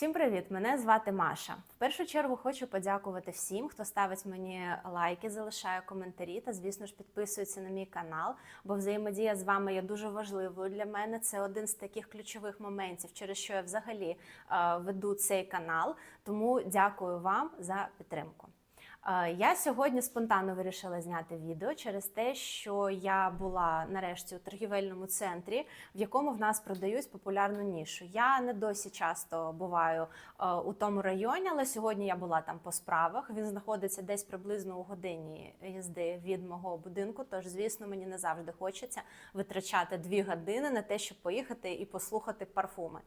Всім привіт! Мене звати Маша. В першу чергу хочу подякувати всім, хто ставить мені лайки, залишає коментарі та, звісно ж, підписується на мій канал, бо взаємодія з вами є дуже важливою для мене. Це один з таких ключових моментів, через що я взагалі е, веду цей канал. Тому дякую вам за підтримку. Е, Я сьогодні спонтанно вирішила зняти відео через те, що я була нарешті у торгівельному центрі, в якому в нас продають популярну нішу. Я не досі часто буваю е, у тому районі, але сьогодні я була там по справах. Він знаходиться десь приблизно у годині їзди від мого будинку. Тож, звісно, мені не завжди хочеться витрачати дві години на те, щоб поїхати і послухати парфуми.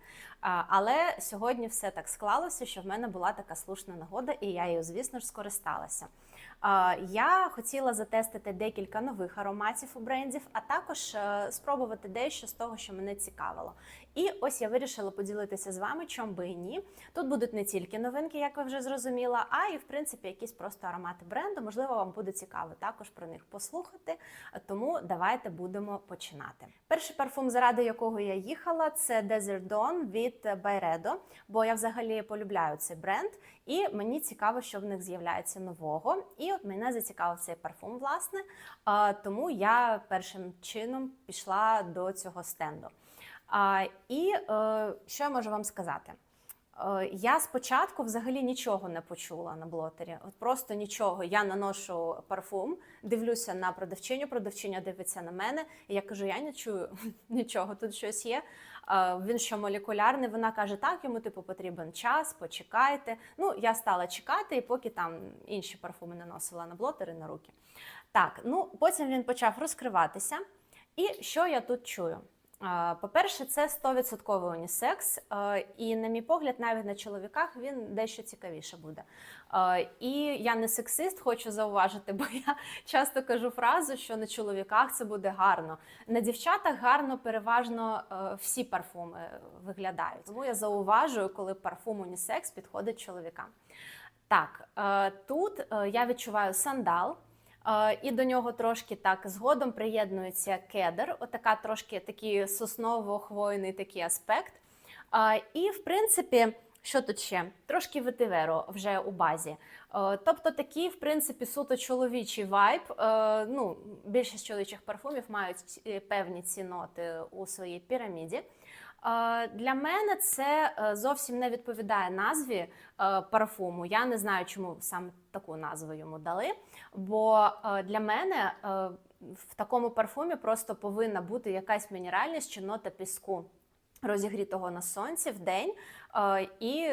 Але сьогодні все так склалося, що в мене була така слушна нагода, і я її, звісно ж, скористалася. А, Я хотіла затестити декілька нових ароматів у брендів, а також е, спробувати дещо з того, що мене цікавило. І ось я вирішила поділитися з вами, чом би і ні. Тут будуть не тільки новинки, як ви вже зрозуміла, а і в принципі якісь просто аромати бренду. Можливо, вам буде цікаво також про них послухати. Тому давайте будемо починати. Перший парфум, заради якого я їхала, це Desert Dawn від Byredo, бо я взагалі полюбляю цей бренд, і мені цікаво, що в них з'являється нового. І от мене зацікавив цей парфум, власне. Тому я першим чином пішла до цього стенду. І е, що я можу вам сказати? Е, Я спочатку взагалі нічого не почула на блотері. От просто нічого. Я наношу парфум, дивлюся на продавчиню, продавчиня дивиться на мене. І я кажу: я не чую нічого, тут щось є. Е, Він що молекулярний. Вона каже: так, йому типу потрібен час, почекайте. Ну, я стала чекати, і поки там інші парфуми наносила на блотери на руки. Так, ну потім він почав розкриватися. І що я тут чую? По-перше, це 100% унісекс, е, і, на мій погляд, навіть на чоловіках він дещо цікавіше буде. Е, І я не сексист, хочу зауважити, бо я часто кажу фразу, що на чоловіках це буде гарно. На дівчатах гарно переважно е, всі парфуми виглядають. Тому я зауважую, коли парфум унісекс підходить чоловікам. Так, тут я відчуваю сандал. Е, І до нього трошки так згодом приєднується кедр, отака трошки такий сосново-хвойний такий аспект. Е, І, в принципі, що тут ще? Трошки ветиверо вже у базі. Е, Тобто такий, в принципі, суто чоловічий вайб. Ну, більшість чоловічих парфумів мають певні ці ноти у своїй піраміді. Для мене це е, зовсім не відповідає назві е, парфуму. Я не знаю, чому саме таку назву йому дали. Бо е, для мене в такому парфумі просто повинна бути якась мінеральність чи нота піску, розігрітого на сонці в день, і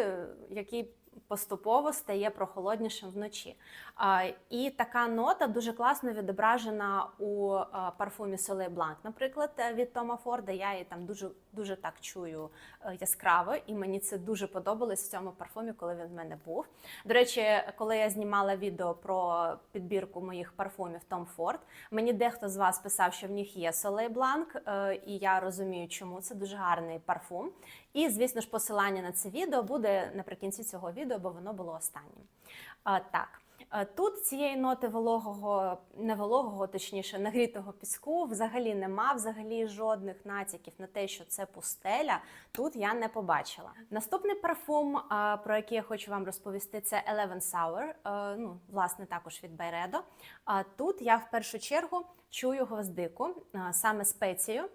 який поступово стає прохолоднішим вночі. І така нота дуже класно відображена у парфумі Soleil Blanc, наприклад, е, від Тома Форда. Я її там дуже дуже так чую е, яскраво, і мені це дуже подобалось в цьому парфумі, коли він в мене був. До речі, коли я знімала відео про підбірку моїх парфумів Tom Ford, мені дехто з вас писав, що в них є Blanc, е, і я розумію, чому це дуже гарний парфум. І, звісно ж, посилання на це відео буде наприкінці цього відео, бо воно було останнім. Так. Тут цієї ноти вологого, не вологого, точніше, нагрітого піску взагалі нема, взагалі жодних натяків на те, що це пустеля. Тут я не побачила. Наступний парфум, про який я хочу вам розповісти, це Eleven Sour, е, ну, власне, також від. А Тут я в першу чергу чую гвоздику, саме спецію.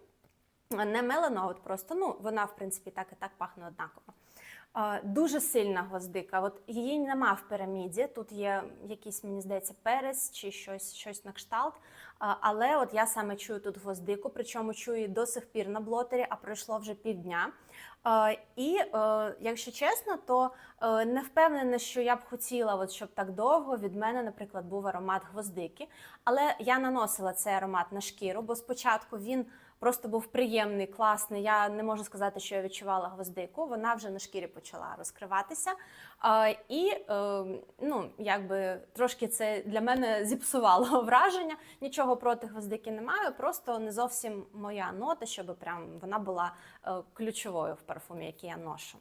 Не мелено, от просто ну вона в принципі так і так пахне однаково. Дуже сильна гвоздика. От її нема в піраміді. Тут є якийсь, мені здається, перець чи щось, щось на кшталт. Але от я саме чую тут гвоздику, причому чую її до сих пір на блотері, а пройшло вже півдня. І е, якщо чесно, то е, не впевнена, що я б хотіла, от, щоб так довго від мене, наприклад, був аромат гвоздики. Але я наносила цей аромат на шкіру, бо спочатку він просто був приємний, класний. Я не можу сказати, що я відчувала гвоздику. Вона вже на шкірі почала розкриватися. І е, ну, якби трошки це для мене зіпсувало враження. Нічого проти гвоздики не маю, просто не зовсім моя нота, щоб прям вона була е, ключовою в парфумі, який я ношу.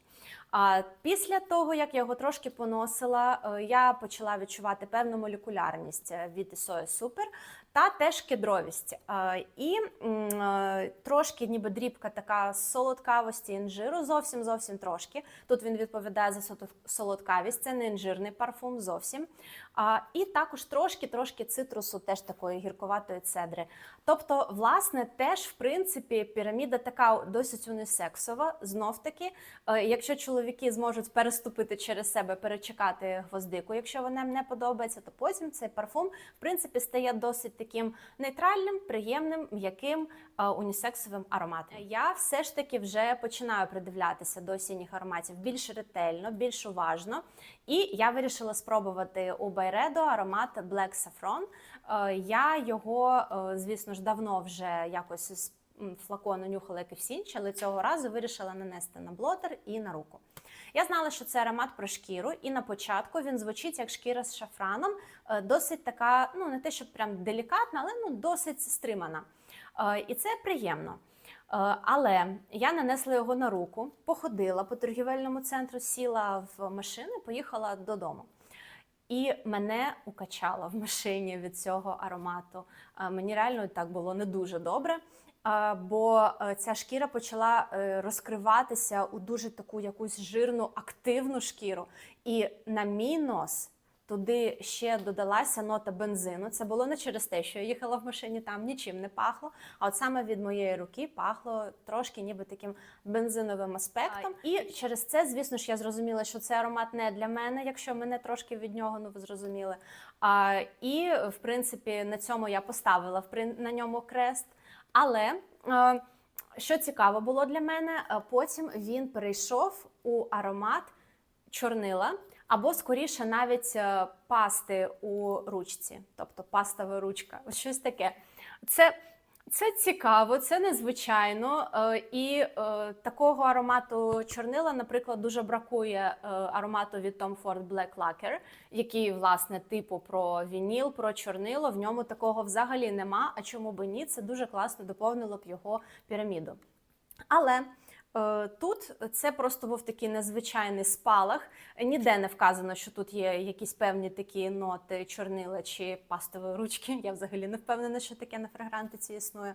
А після того, як я його трошки поносила, е, я почала відчувати певну молекулярність від Soe Super. та теж кедровість. Е, І е, трошки ніби дрібка така солодкавості інжиру, зовсім зовсім трошки. Тут він відповідає за сото- солодкавість, це не інжирний парфум зовсім. А, І також трошки-трошки цитрусу, теж такої гірковатої цедри. Тобто, власне, теж в принципі піраміда така досить унісексова. Знов таки, е, якщо чоловіки зможуть переступити через себе, перечекати гвоздику, якщо вона не подобається, то потім цей парфум в принципі стає досить таким нейтральним, приємним, м'яким е, унісексовим ароматом. Я все ж таки вже починаю придивлятися до осінніх ароматів більш ретельно, більш уважно. І я вирішила спробувати у Байредо аромат Black Saffron. Е, Я його, е, звісно ж, давно вже якось флакону нюхала, як і всі інші, але цього разу вирішила нанести на блотер і на руку. Я знала, що це аромат про шкіру, і на початку він звучить як шкіра з шафраном, е, досить така, ну не те, щоб прям делікатна, але ну досить стримана. Е, І це приємно. Е, Але я нанесла його на руку, походила по торгівельному центру, сіла в машину, поїхала додому. І мене укачало в машині від цього аромату. Мені реально так було не дуже добре. Бо е, ця шкіра почала е, розкриватися у дуже таку якусь жирну, активну шкіру. І на мій нос туди ще додалася нота бензину. Це було не через те, що я їхала в машині, там нічим не пахло. А от саме від моєї руки пахло трошки ніби таким бензиновим аспектом. І через це, звісно ж, я зрозуміла, що це аромат не для мене, якщо мене трошки від нього, ну ви зрозуміли. А, і в принципі на цьому я поставила на ньому крест. Але е, що цікаво було для мене, е, потім він перейшов у аромат чорнила, або скоріше навіть е, пасти у ручці, тобто пастова ручка. Щось таке. Це, це цікаво, це незвичайно. е, І е, такого аромату чорнила, наприклад, дуже бракує е, аромату від Tom Ford Black Lacquer, який, власне, типу про вініл, про чорнило. В ньому такого взагалі нема. А чому би ні? Це дуже класно доповнило б його піраміду. Але тут це просто був такий незвичайний спалах. Ніде не вказано, що тут є якісь певні такі ноти чорнила чи пастової ручки. Я взагалі не впевнена, що таке на фрагрантиці існує.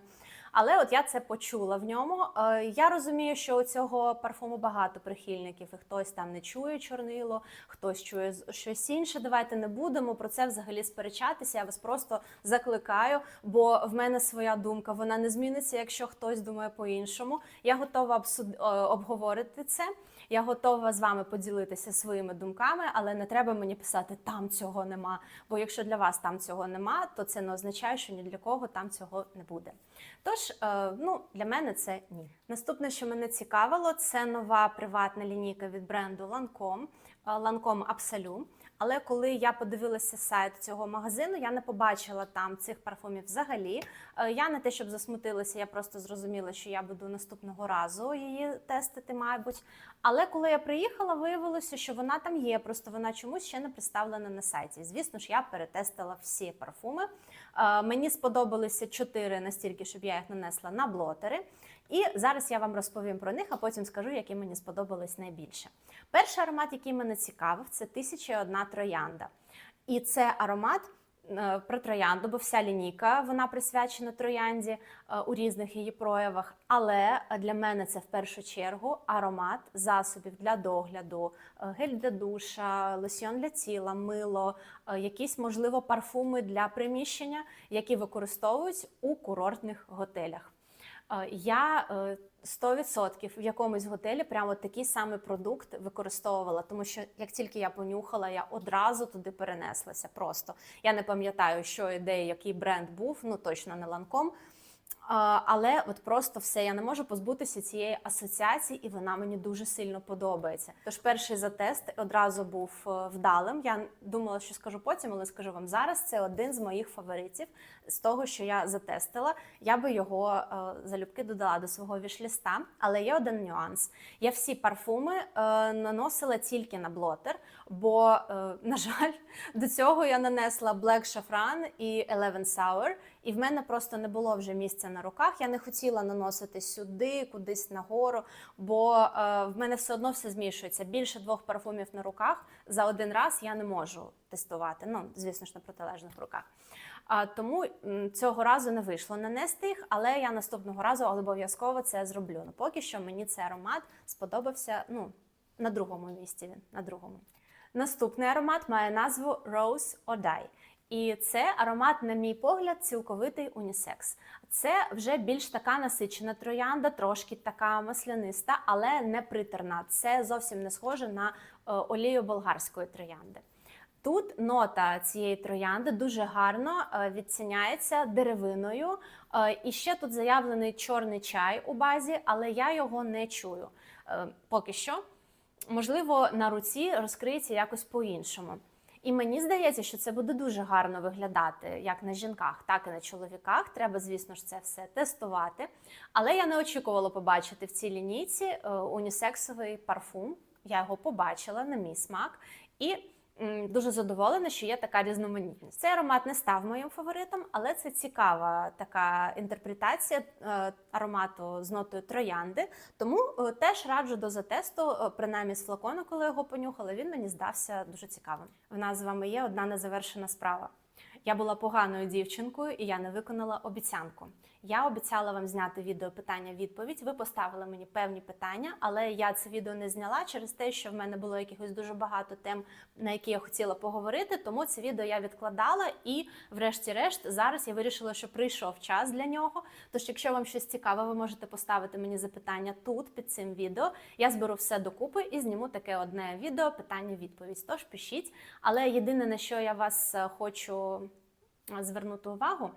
Але от я це почула в ньому. Е, Я розумію, що у цього парфуму багато прихильників, і хтось там не чує чорнило, хтось чує щось інше. Давайте не будемо про це взагалі сперечатися. Я вас просто закликаю, бо в мене своя думка. Вона не зміниться, якщо хтось думає по-іншому. Я готова е, обговорити це. Я готова з вами поділитися своїми думками, але не треба мені писати там цього нема. Бо якщо для вас там цього нема, то це не означає, що ні для кого там цього не буде. Тож, е, ну для мене це ні. Наступне, що мене цікавило, це нова приватна лінійка від бренду Lancome, е, Lancome Absolu. Але коли я подивилася сайт цього магазину, я не побачила там цих парфумів взагалі. Е, Я не те, щоб засмутилася, я просто зрозуміла, що я буду наступного разу її тестити, мабуть. Але коли я приїхала, виявилося, що вона там є, просто вона чомусь ще не представлена на сайті. Звісно ж, я перетестила всі парфуми. Е, Мені сподобалися чотири настільки, щоб я їх нанесла на блотери. І зараз я вам розповім про них, а потім скажу, які мені сподобались найбільше. Перший аромат, який мене цікавив, це «1001 троянда. І це аромат е, про троянду, бо вся лінійка вона присвячена троянді е, у різних її проявах. Але для мене це в першу чергу аромат засобів для догляду, е, гель для душа, лосьйон для тіла, мило, якісь, можливо, парфуми для приміщення, які використовують у курортних готелях. Е, Я сто 100% в якомусь готелі прямо такий самий продукт використовувала, тому що як тільки я понюхала, я одразу туди перенеслася. Просто я не пам'ятаю, що і де який бренд був, ну точно не ланком. Але от просто все я не можу позбутися цієї асоціації, і вона мені дуже сильно подобається. Тож перший затест одразу був е, вдалим. Я думала, що скажу потім, але скажу вам зараз. Це один з моїх фаворитів з того, що я затестила. Я би його е, залюбки додала до свого вішліста. Але є один нюанс: я всі парфуми е, наносила тільки на блотер, бо, на жаль, до цього я нанесла Black Saffron і Eleven Sour, і в мене просто не було вже місця на руках. Я не хотіла наносити сюди, кудись нагору, бо е, в мене все одно все змішується. Більше двох парфумів на руках за один раз я не можу тестувати. Ну, звісно ж, на протилежних руках. А тому цього разу не вийшло нанести їх, але я наступного разу обов'язково це зроблю. Ну поки що мені цей аромат сподобався. Ну на другому місці він на другому. Наступний аромат має назву Rose Die. І це аромат, на мій погляд, цілковитий унісекс. Це вже більш така насичена троянда, трошки така масляниста, але не притерна. Це зовсім не схоже на е, олію болгарської троянди. Тут нота цієї троянди дуже гарно е, відціняється деревиною. Е, І ще тут заявлений чорний чай у базі, але я його не чую поки що. Можливо, на руці розкриється якось по-іншому. І мені здається, що це буде дуже гарно виглядати як на жінках, так і на чоловіках. Треба, звісно ж, це все тестувати. Але я не очікувала побачити в цій лінійці е, унісексовий парфум. Я його побачила на мій смак. І дуже задоволена, що є така різноманітність. Цей аромат не став моїм фаворитом, але це цікава така інтерпретація е, аромату з нотою троянди. Тому е, теж раджу до затесту, е, принаймні з флакону, коли його понюхала, він мені здався дуже цікавим. В нас з вами є одна незавершена справа. Я була поганою дівчинкою і я не виконала обіцянку. Я обіцяла вам зняти відео питання-відповідь. Ви поставили мені певні питання, але я це відео не зняла через те, що в мене було якихось дуже багато тем, на які я хотіла поговорити. Тому це відео я відкладала і, врешті-решт, зараз я вирішила, що прийшов час для нього. Тож, якщо вам щось цікаве, ви можете поставити мені запитання тут під цим відео. Я зберу все докупи і зніму таке одне відео питання-відповідь. Тож пишіть. Але єдине на що я вас е, хочу звернути увагу.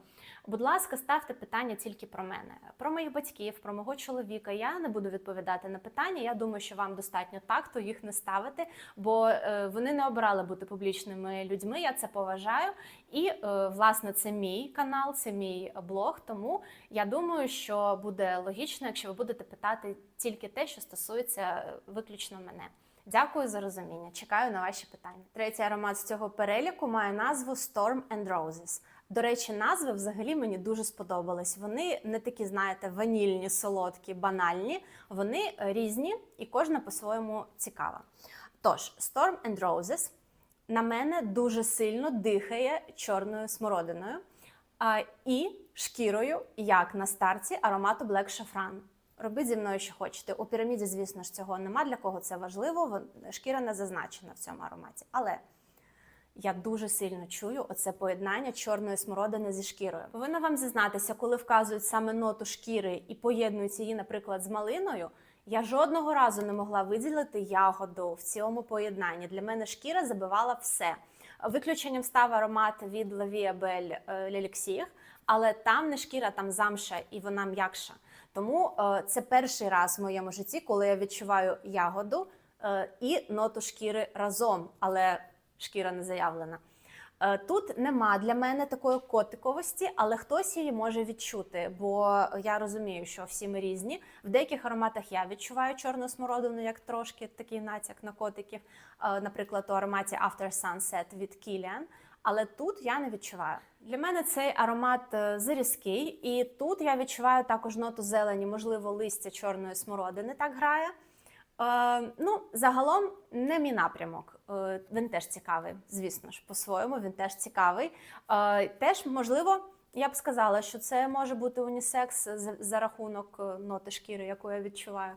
Будь ласка, ставте питання тільки про мене, про моїх батьків, про мого чоловіка. Я не буду відповідати на питання. Я думаю, що вам достатньо такту їх не ставити, бо е, вони не обирали бути публічними людьми. Я це поважаю. І е, власне це мій канал, це мій блог. Тому я думаю, що буде логічно, якщо ви будете питати тільки те, що стосується е, виключно мене. Дякую за розуміння. Чекаю на ваші питання. Третій аромат з цього переліку має назву Storm and Roses. До речі, назви взагалі мені дуже сподобались. Вони не такі, знаєте, ванільні, солодкі, банальні. Вони різні і кожна по-своєму цікава. Тож, Storm and Roses на мене дуже сильно дихає чорною смородиною а, і шкірою, як на старті аромату Black Saffron. Робіть зі мною, що хочете. У піраміді, звісно ж, цього нема. Для кого це важливо. Шкіра не зазначена в цьому ароматі. Але я дуже сильно чую оце поєднання чорної смородини зі шкірою. Повинна вам зізнатися, коли вказують саме ноту шкіри і поєднують її, наприклад, з малиною. Я жодного разу не могла виділити ягоду в цьому поєднанні. Для мене шкіра забивала все. Виключенням став аромат від La Vie але там не шкіра, там замша і вона м'якша. Тому е, це перший раз в моєму житті, коли я відчуваю ягоду е, і ноту шкіри разом, але шкіра не заявлена. Е, Тут нема для мене такої котиковості, але хтось її може відчути, бо я розумію, що всі ми різні. В деяких ароматах я відчуваю чорну смородину, як трошки такий натяк на котиків, наприклад, у ароматі After Sunset від Kilian. Але тут я не відчуваю. Для мене цей аромат е, зарізкий, і тут я відчуваю також ноту зелені, можливо, листя чорної смородини так грає. Е, ну, загалом не мій напрямок. Е, він теж цікавий, звісно ж, по-своєму, він теж цікавий. Е, теж, можливо, я б сказала, що це може бути унісекс за, за рахунок е, ноти шкіри, яку я відчуваю.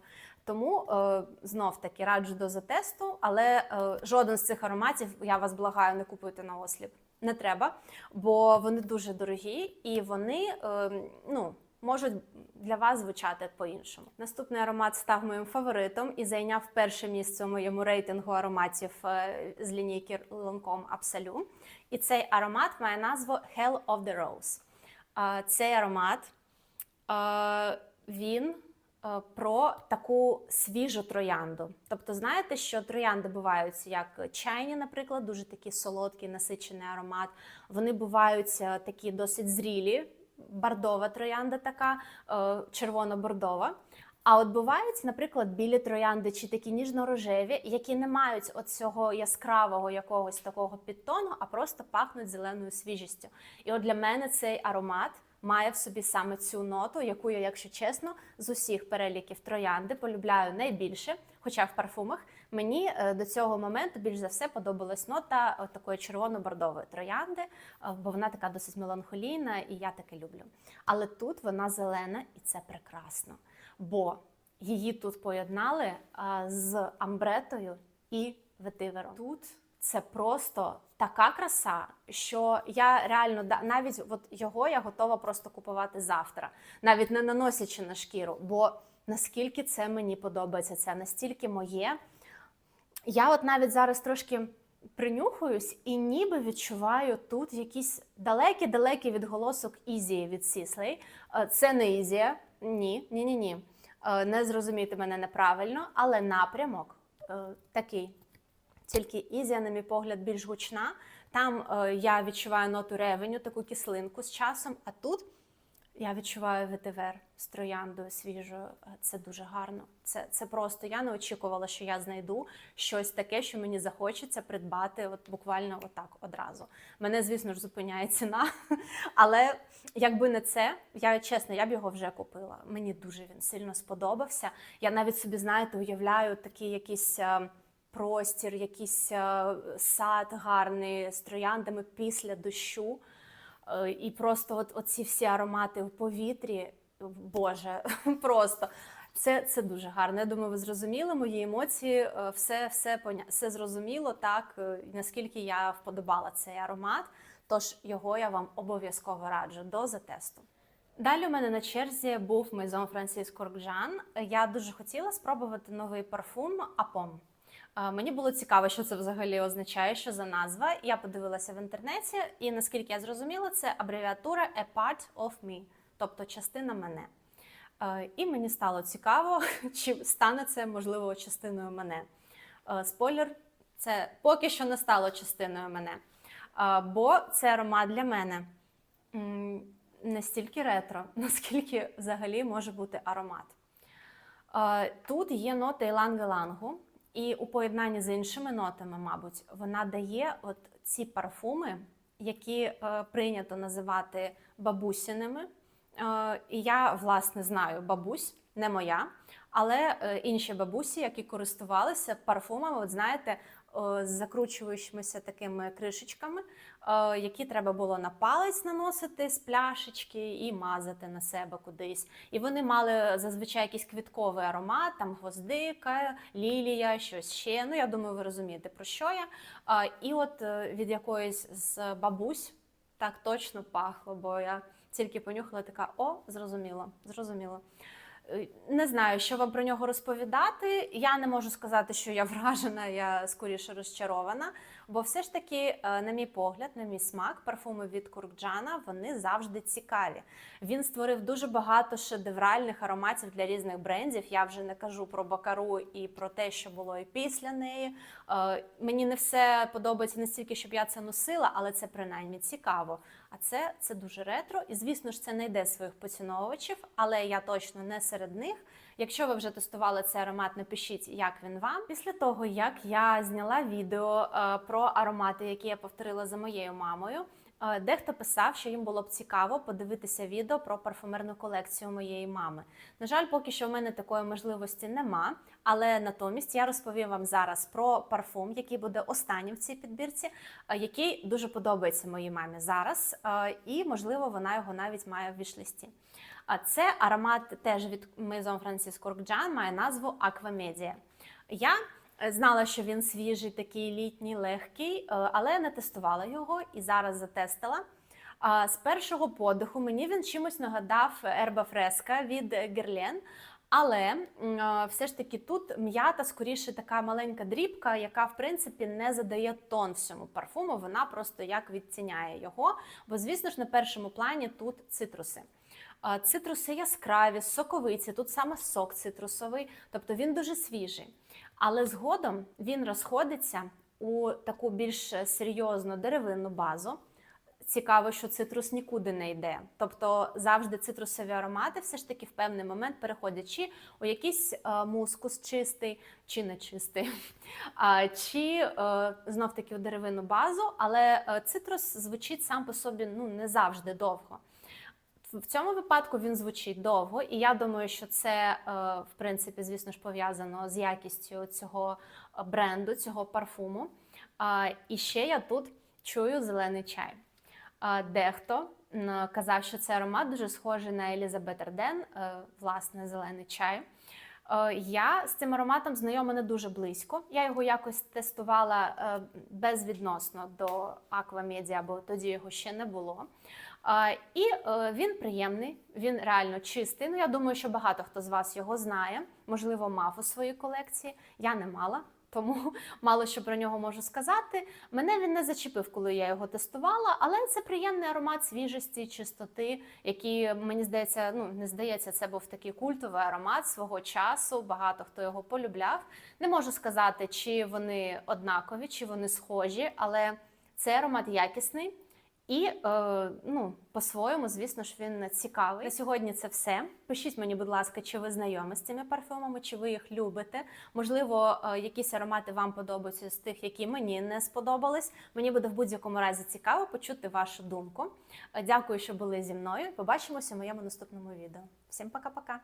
Тому е, знов таки раджу до затесту, але е, жоден з цих ароматів я вас благаю, не купуйте на осліп. Не треба, бо вони дуже дорогі і вони е, ну, можуть для вас звучати по-іншому. Наступний аромат став моїм фаворитом і зайняв перше місце у моєму рейтингу ароматів е, з лінійки Lancome Absolu. І цей аромат має назву Hell of the Rose. Е, Цей аромат е, він про таку свіжу троянду. Тобто, знаєте, що троянди бувають як чайні, наприклад, дуже такий солодкий, насичений аромат. Вони бувають е, такі досить зрілі, бордова троянда, така е, червоно-бордова. А от бувають, наприклад, білі троянди чи такі ніжно-рожеві, які не мають от цього яскравого якогось такого підтону, а просто пахнуть зеленою свіжістю. І от для мене цей аромат має в собі саме цю ноту, яку я, якщо чесно, з усіх переліків троянди полюбляю найбільше, хоча в парфумах Мені е, до цього моменту більш за все подобалась нота е, такої червоно-бордової троянди, е, бо вона така досить меланхолійна, і я таке люблю. Але тут вона зелена, і це прекрасно. Бо її тут поєднали з амбретою і ветивером. Тут це просто така краса, що я реально навіть от його я готова просто купувати завтра, навіть не наносячи на шкіру. Бо наскільки це мені подобається, це настільки моє. Я от навіть зараз трошки принюхуюсь і ніби відчуваю тут якийсь далекий-далекий відголосок Ізії від Сіслей. Е, Це не Ізія. Ні, ні, ні, ні. Не зрозумійте мене неправильно, але напрямок е, такий. Тільки Ізія, на мій погляд, більш гучна. Там е, я відчуваю ноту ревеню, таку кислинку з часом, а тут я відчуваю ветивер з трояндою свіжою. Е, Це дуже гарно. Це, це просто я не очікувала, що я знайду щось таке, що мені захочеться придбати, от буквально отак одразу. Мене, звісно ж, зупиняє ціна, але якби не це, я чесно, я б його вже купила. Мені дуже він сильно сподобався. Я навіть собі, знаєте, уявляю такий якийсь. Простір, якийсь е, сад гарний з трояндами після дощу. Е, І просто от, оці всі аромати в повітрі, Боже, просто це, це дуже гарно. Я думаю, ви зрозуміли мої емоції, е, все, все, все зрозуміло, так, наскільки я вподобала цей аромат. Тож його я вам обов'язково раджу до затесту. Далі у мене на черзі був Maison Francis Corkjan. Я дуже хотіла спробувати новий парфум Апом. Мені було цікаво, що це взагалі означає, що за назва. Я подивилася в інтернеті, і наскільки я зрозуміла, це абревіатура A Part of Me, тобто частина мене. Е, І мені стало цікаво, чи стане це можливо частиною мене. Е, Спойлер, це поки що не стало частиною мене. Е, Бо це аромат для мене м, не стільки ретро, наскільки взагалі може бути аромат. Тут є нота іланг-ілангу, і у поєднанні з іншими нотами, мабуть, вона дає от ці парфуми, які е, прийнято називати бабусіними. Е, і я, власне, знаю бабусь, не моя, але е, інші бабусі, які користувалися парфумами, от знаєте, з закручуючимися такими кришечками, е, які треба було на палець наносити з пляшечки і мазати на себе кудись. І вони мали зазвичай якийсь квітковий аромат, там гвоздика, лілія, щось ще. Ну, я думаю, ви розумієте, про що я. І от е, від якоїсь з бабусь так точно пахло, бо я тільки понюхала така: о, зрозуміло, зрозуміло. Не знаю, що вам про нього розповідати. Я не можу сказати, що я вражена, я скоріше розчарована. Бо все ж таки, е, на мій погляд, на мій смак, парфуми від Куркджана вони завжди цікаві. Він створив дуже багато шедевральних ароматів для різних брендів. Я вже не кажу про Бакару і про те, що було і після неї. Е, Мені не все подобається настільки, щоб я це носила, але це принаймні цікаво. А це, це дуже ретро. І звісно ж, це не йде своїх поціновувачів, але я точно не серед них. Якщо ви вже тестували цей аромат, напишіть, як він вам. Після того, як я зняла відео е, про аромати, які я повторила за моєю мамою. е, Дехто писав, що їм було б цікаво подивитися відео про парфумерну колекцію моєї мами. На жаль, поки що в мене такої можливості нема, але натомість я розповім вам зараз про парфум, який буде останнім в цій підбірці, е, який дуже подобається моїй мамі зараз, і можливо вона його навіть має в вішлисті. А це аромат теж від Maison Francis Corkjan, має назву Aquamedia. Я е, знала, що він свіжий, такий літній, легкий, е, але не тестувала його і зараз затестила. З першого подиху мені він чимось нагадав Ерба Фреска від Guerlain, але е, все ж таки тут м'ята скоріше така маленька дрібка, яка в принципі не задає тон всьому парфуму. Вона просто як відціняє його. Бо, звісно ж, на першому плані тут цитруси. Цитруси яскраві, соковиті, тут саме сок цитрусовий, тобто він дуже свіжий. Але згодом він розходиться у таку більш серйозну деревинну базу. Цікаво, що цитрус нікуди не йде. Тобто завжди цитрусові аромати все ж таки в певний момент переходять чи у якийсь е, мускус чистий, чи не чистий, чи е, знов таки у деревинну базу, але е, цитрус звучить сам по собі ну, не завжди довго. В цьому випадку він звучить довго, і я думаю, що це, е, в принципі, звісно ж, пов'язано з якістю цього е, бренду, цього парфуму. І ще я тут чую зелений чай. Дехто казав, що цей аромат дуже схожий на Елізабет Арден, е, власне, зелений чай. Я з цим ароматом знайома не дуже близько. Я його якось тестувала безвідносно до Media, бо тоді його ще не було. І е, він приємний, він реально чистий. Ну, я думаю, що багато хто з вас його знає, можливо, мав у своїй колекції. Я не мала. Тому мало що про нього можу сказати. Мене він не зачепив, коли я його тестувала, але це приємний аромат свіжості, чистоти, який мені здається, ну не здається, це був такий культовий аромат свого часу. Багато хто його полюбляв. Не можу сказати, чи вони однакові, чи вони схожі, але цей аромат якісний. І е, ну, по-своєму, звісно ж, він цікавий. На сьогодні це все. Пишіть мені, будь ласка, чи ви знайомі з цими парфумами, чи ви їх любите. Можливо, е, якісь аромати вам подобаються з тих, які мені не сподобались. Мені буде в будь-якому разі цікаво почути вашу думку. Е, Дякую, що були зі мною. Побачимося в моєму наступному відео. Всім пока-пока!